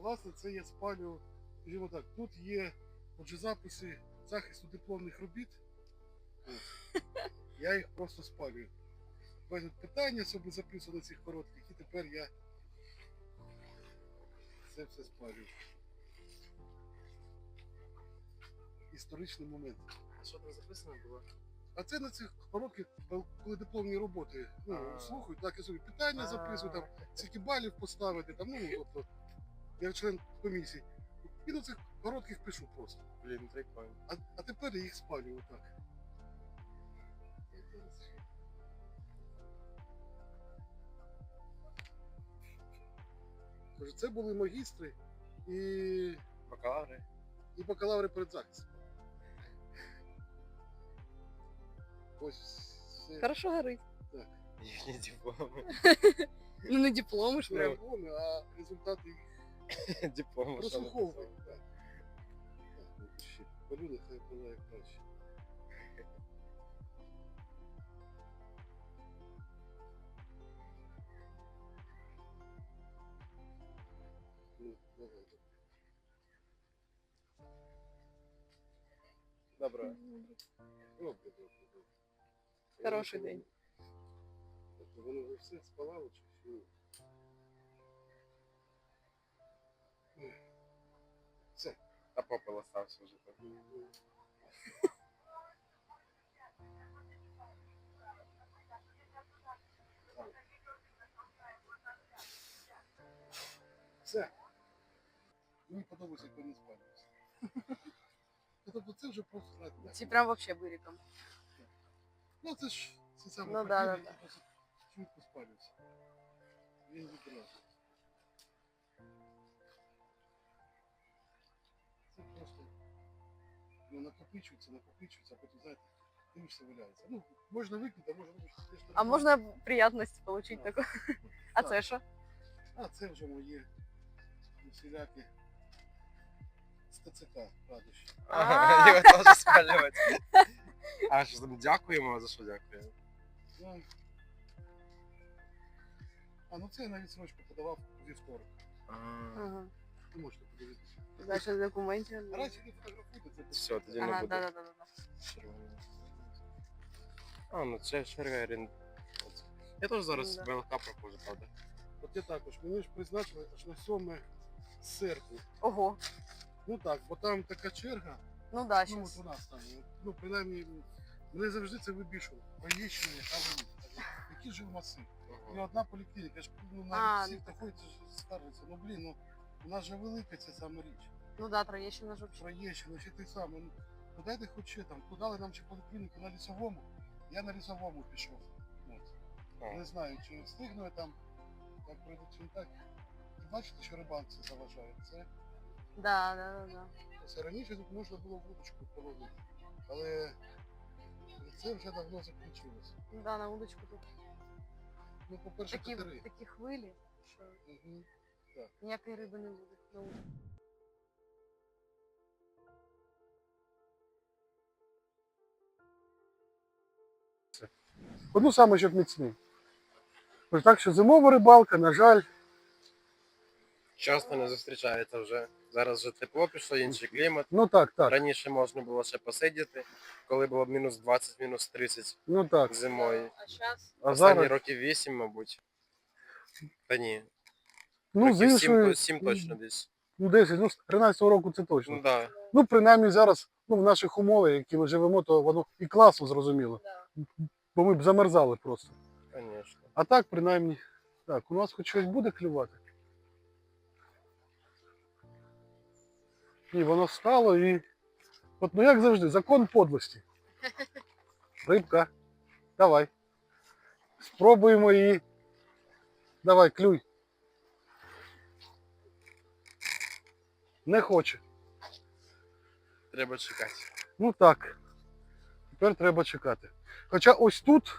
власне, це я спалю, скажімо так, тут є отже записи захисту дипломних робіт. От. Я їх просто спалюю. Бачите, питання собі записано цих коротких, і тепер я це все спалюю. Історичний момент. А що там записано було? А це на цих коротких, коли дипломні роботи ну, слухають, так я собі питання записую, там скільки балів поставити, там, ну, тобто, я член комісії. І на цих коротких пишу просто. Блін, прикольно. А, а тепер я їх спалюю отак. Тож це були магістри і, Бакалаври. і бакалаври перед захистом. Ось все. Хорошо горить. Їхні дипломи. Ну не дипломи ж Не прям. альбоми, а результати їх Дипломи. що прослуховування. написали. Так. Так, ну, ще Полю нехай пилає краще. Ну, давай. Добре. Добре, добре, добре. Хороший Я день. думаю, Тобто воно вже все спалало чи ще Все. А попел остався вже там. Все. Мені подобається, як вони спалюються. Ну, Тобто це вже просто знаєте, як Ці прям вообще бириком. Ну це ж це саме Ну, да, да, да. швидко спалюється. Він відразу. Ну, накопичується, накопичується, а потім, знаєте, дивишся валяється. Ну, можна викинути, а можна вибачте, А можна приятность получить Да. таку. А Так. це що? А це вже мої усілякі з ТЦК радощі. А. Його теж спалювати. А що там дякуємо, за що дякуємо? А ну це я навіть срочку подавав у вівторок. Ага. Ви можете подивитися. Значить документів. Раніше не фотографуйте, це Все, тоді не Ага, буде. да, да, да, да. червоного. А, ну це Швергерін. Я теж зараз Да. БЛК проходжу, правда. От я також, мені ж призначили аж на 7 серпня. Ого. Ну так, бо там така черга, Ну да, ну от щас. у нас там, ну принаймні, мене завжди це вибішувало. Поїщення, а Який же масив? І Ага. одна поліклініка, я ж ну, А, навіть всі ну, так. скаржаться. Ну блін, ну у нас же велика ця сама річ. Ну да, Троєщина ж вообще. Троєщина, ще ти саме. Ну, ну дайте хоч там, подали нам чи поліклініку на лісовому. Я на лісовому пішов. От. Не знаю, чи встигну я там, як пройду чи не так. І бачите, що рибалці заважає. Це, Да, да, да, да. це раніше тут можна було вудочку половити. Але це вже давно закінчилося. Ну да, на удочку тут Ну, по-перше, такі, катери. такі хвилі, що Угу. ніякої риби не буде. на. Одну саме, щоб міцний. Ось так що зимова рибалка, на жаль, Часто не зустрічається вже. Зараз вже тепло пішло, інший клімат. ну так, так. Раніше можна було ще посидіти, коли було мінус 20, мінус 30 Ну так. зимою. А зараз? А Останні років 8, мабуть. Та ні. Ну з років 7, іншої, 7 точно десь. ну 10, ну з 13-го року це точно. Ну так. Ну, принаймні зараз, ну, в наших умовах, які ми живемо, то воно і класно зрозуміло. Да. Бо ми б замерзали просто. Да, звісно. А так, принаймні, так, у нас хоч щось буде клювати. І воно стало і. От ну як завжди, закон подлості. Рибка. Давай. Спробуємо її. Давай, клюй. Не хоче. Треба чекати. Ну так. Тепер треба чекати. Хоча ось тут,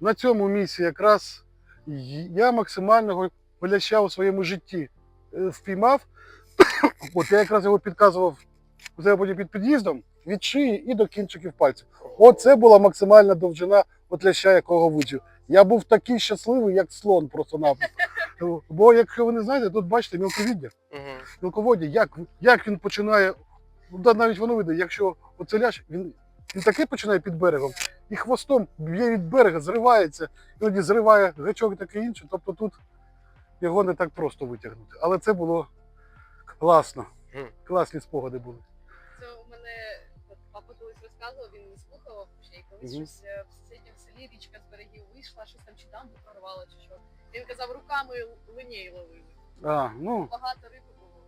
на цьому місці, якраз я максимального поляща у своєму житті е, впіймав. От я якраз його підказував у себе потім під під'їздом від шиї і до кінчиків пальців. Оце була максимальна довжина от ляща, якого видів. Я був такий щасливий, як слон просто напросто. Бо якщо ви не знаєте, тут бачите мілковіддя. Угу. Мілководдя, як, як він починає, ну, да, навіть воно видно, якщо оце ляж, він, він таке починає під берегом, і хвостом б'є від берега, зривається, іноді зриває гачок і таке інше. Тобто тут його не так просто витягнути. Але це було класно. Мгм. Класні спогади були. Це у мене папа колись розказував, він не слухав ще, і колись Мгм. щось е, в сусідньому селі річка з берегів вийшла, щось там чи дамбу прорвало, чи що. Він казав, руками линей ловили. А, ну, Багато риби було.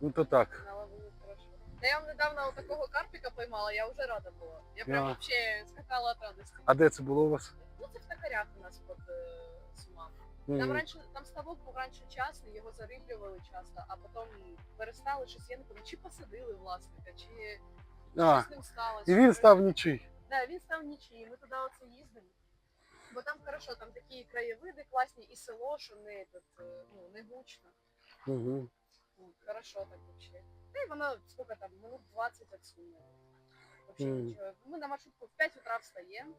ну то так. Наловили хорошо. Та я вам недавно от такого карпіка поймала, я вже рада була. Я прям Да. вообще скакала від радості. А де це було у вас? Ну це в токарях у нас під е, Сумами. М, Там раніше там ставок був раніше часто, його зариблювали часто, а потім перестали щось, я не пам'ятаю, чи посадили власника, чи А, щось з ним сталося. і він став нічий. Да, він став нічий. Ми туди оце їздимо. Бо там хорошо, там такі краєвиди класні, і село, що не, этот, е, ну, не гучно. Угу. Ну, хорошо так вообще. Та й воно сколько там, минут 20 отсюда. Вообще Мгм. ничего. Мы на маршрутку в 5 утра встаем,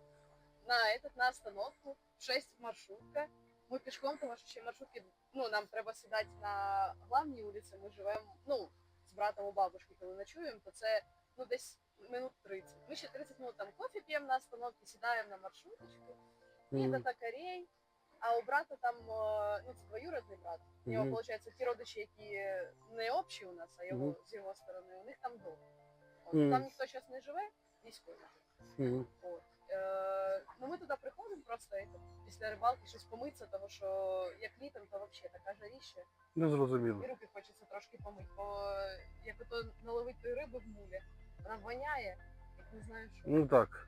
на этот, на остановку, в 6 маршрутка. Ми пішком, тому що ще маршрутки, ну, нам треба сідати на главній вулиці, ми живемо, ну, з братом у бабушки, коли ночуємо, то це, ну, десь минут 30. Ми ще 30 минут там кофе п'ємо на остановці, сідаємо на маршруточку, і до токарей, а у брата там, е, ну, це двоюродний брат, у нього, Мгм. виходить, ті родичі, які не общі у нас, а його Мгм. з його сторони, у них там дом. От, Мгм. Там ніхто зараз не живе, військові. Угу. От. Е, ну ми туди приходимо просто это, після рибалки щось помитися, тому що як літом, то взагалі така жаріща. Не зрозуміло. І руки хочеться трошки помити, бо як ото наловити риби в мулі, вона воняє, як не знаю що. Ну так.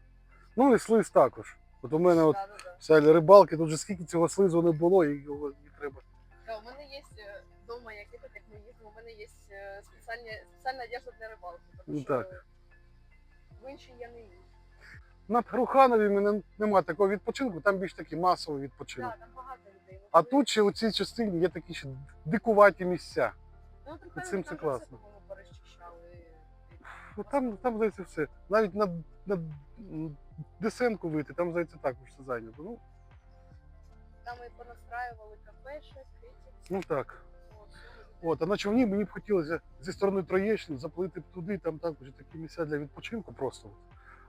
Ну і слиз також. От у мене от вся рибалки, тут же скільки цього слизу не було, і його не треба. Да, у мене є вдома, як як ми їздимо, у мене є е, спеціальна одежда для рибалки. Тому Ну, що так. В іншій я не їжджу. На Руханові мене немає такого відпочинку, там більш такий масовий відпочинок. Да, там багато людей. А тут ще у цій частині є такі ще дикуваті місця. ну, цим там це вже класно. Все, по-моєму, перещищали. Ну, там, там здається, все. Навіть на, на десенку вийти, там здається також все зайнято. Ну, Там і понастраювали кафешек, этих, ну так. от, а на човні мені б хотілося зі сторони Троєщини заплити б туди, там також такі місця для відпочинку просто.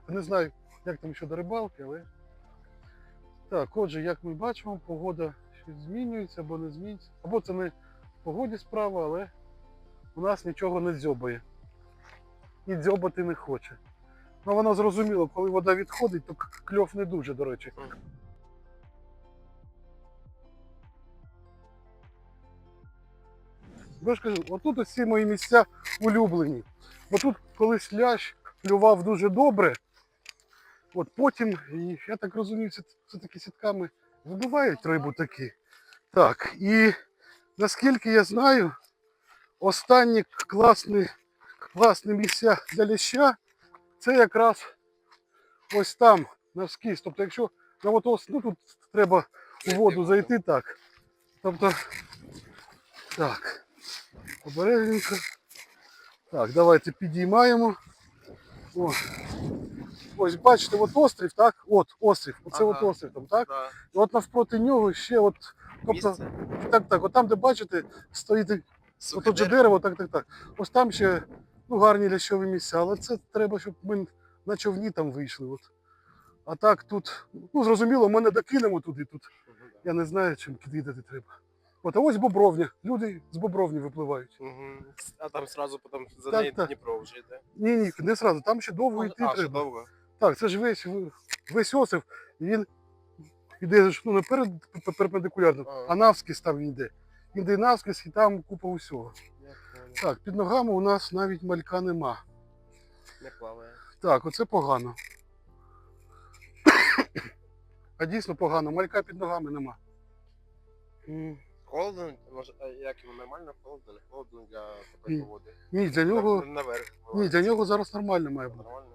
Не знаю, як там щодо рибалки, але. Так, отже, як ми бачимо, погода щось змінюється або не змінюється. Або це не в погоді справа, але у нас нічого не дзьобає. І дзьобати не хоче. Ну воно зрозуміло, коли вода відходить, то кльов не дуже, до речі. Я ж кажу, отут ці мої місця улюблені. Бо тут колись лящ клював дуже добре. От потім, і, я так розумію, це, таки сітками вибивають рибу такі. Так, і наскільки я знаю, останні класні, класні місця для ляща це якраз ось там, навскіз. Тобто, якщо на от ос- ну тут треба у воду зайти так. Тобто, так. Обережненько. Так, давайте підіймаємо. О. Ось бачите, от острів, так? От острів. Оце Ага. от острів там, так? Да. І от навпроти нього ще от. Тобто, Місце. так, так, от там, де бачите, стоїть Сухе От же дерево, так, так, так. Ось там ще ну, гарні лящові місця, але це треба, щоб ми на човні там вийшли. От. А так тут, ну зрозуміло, ми не докинемо туди. Тут. Я не знаю, чим кидати треба. От, а ось бобровня. Люди з бобровні випливають. Мгм. А там сразу потім за Так, неї так. Дніпро вже йде. Ні, ні, не сразу, там ще довго йти а, ще довго. Так, це ж весь, весь острів, і він іде ж, ну, не перед, перпендикулярно, а навскіз там він йде. Він йде навскіз і там купа усього. Так, під ногами у нас навіть малька нема. Не плаває. Так, оце погано. А дійсно погано, малька під ногами нема. Холодно, як йому нормально, холодно, не холодно для такої погоди. Ні, для нього, На- Наверх. ні, для нього зараз нормально має бути. Нормально.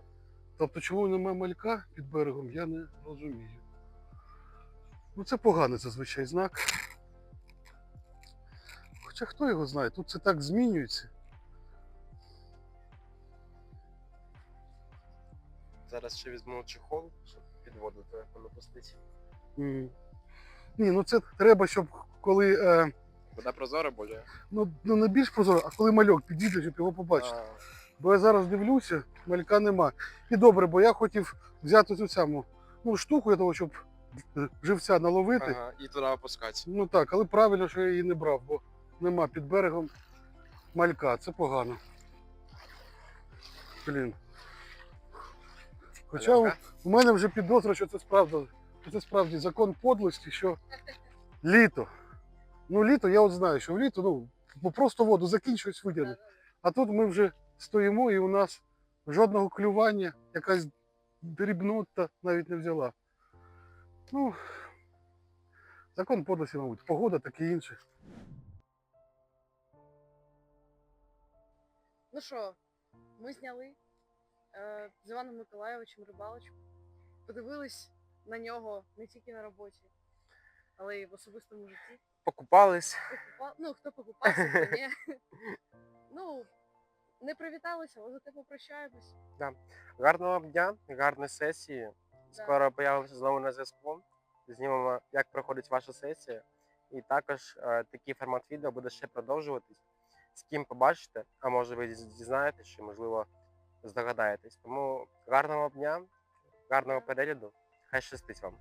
Тобто, чому немає малька під берегом, я не розумію. Ну це поганий зазвичай знак. Хоча хто його знає, тут це так змінюється. Зараз ще візьму чехол, щоб під воду телефон опустити. Ні, ну це треба, щоб коли. Е, Вода прозора буде. ну, ну не більш прозоро, а коли мальок підійде, щоб його побачити. А, Бо я зараз дивлюся, малька нема. І добре, бо я хотів взяти цю саму ну, штуку для того, щоб живця наловити. ага, і туди опускати. Ну так, але правильно, що я її не брав, бо нема під берегом малька. Це погано. Блін. Хоча у, у мене вже підозра, що це справді, що це справді закон подлості, що літо. Ну, літо, я от знаю, що в літо, ну, бо просто воду закінчують витягнути. А тут ми вже стоїмо і у нас жодного клювання, якась дрібнота навіть не взяла. Ну, закон подлості, мабуть, погода таке інше. Ну що, ми зняли е, з Іваном Миколайовичем рибалочку. Подивились на нього не тільки на роботі, але й в особистому житті. Покупались. Покупа... Ну, хто покупався, хто ні. Ну, не привіталися, але зате попрощаємось. Гарного вам дня, гарної сесії. Да. Скоро появимося знову на зв'язку. Знімемо, як проходить ваша сесія. І також е, такий формат відео буде ще продовжуватись. З ким побачите, а може ви діз- дізнаєтесь, чи можливо здогадаєтесь. Тому гарного дня, гарного перегляду. Хай щастить вам.